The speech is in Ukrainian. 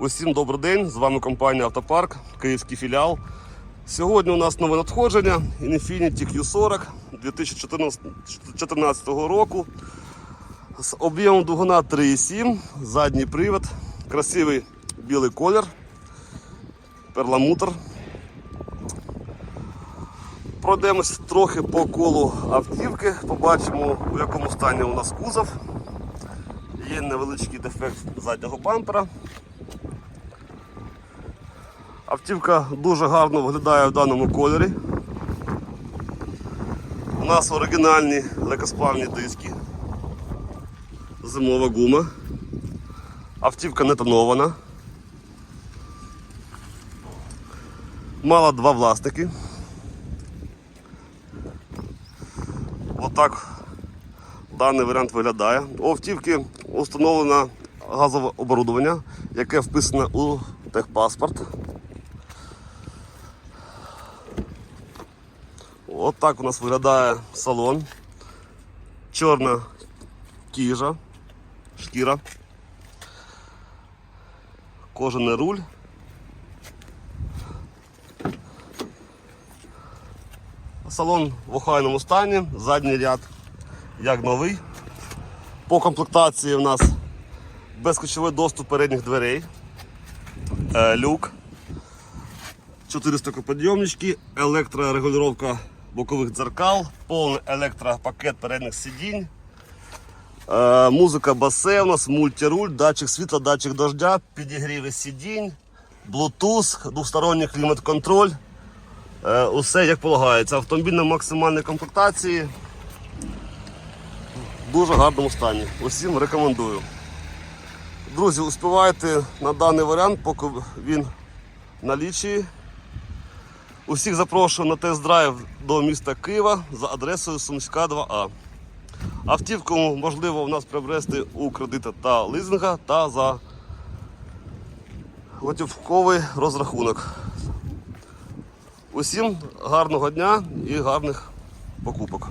Усім добрий день! З вами компанія Автопарк, Київський філіал. Сьогодні у нас нове надходження Infiniti Q40 2014 року з об'ємом двигуна 3,7, задній привід, красивий білий колір, перламутр. Пройдемось трохи по колу автівки, побачимо у якому стані у нас кузов. Є невеличкий дефект заднього бампера. Автівка дуже гарно виглядає в даному кольорі. У нас оригінальні легкосплавні диски. Зимова гума. Автівка не тонована. Мала два власники. Отак даний варіант виглядає. У автівки встановлено газове оборудовання, яке вписано у техпаспорт. Так у нас виглядає салон. Чорна кіжа, шкіра, кожаний руль. Салон в охайному стані, задній ряд як новий. По комплектації у нас безключовий доступ передніх дверей, е, люк, 4 стокоподйомнички, електрорегулювання бокових дзеркал, повний електропакет передніх сидінь. Е, музика басе у нас, мультируль, датчик світла, датчик дождя, підігріви сидінь, Bluetooth, двосторонній клімат-контроль. Е, усе як полагається. Автомобіль на максимальній комплектації. В дуже гарному стані. Усім рекомендую. Друзі, успівайте на даний варіант, поки він в налічі. Усіх запрошую на тест-драйв до міста Києва за адресою Сумська 2А. Автівку можливо у нас приобрести у кредита та лизинга та за готівковий розрахунок. Усім гарного дня і гарних покупок.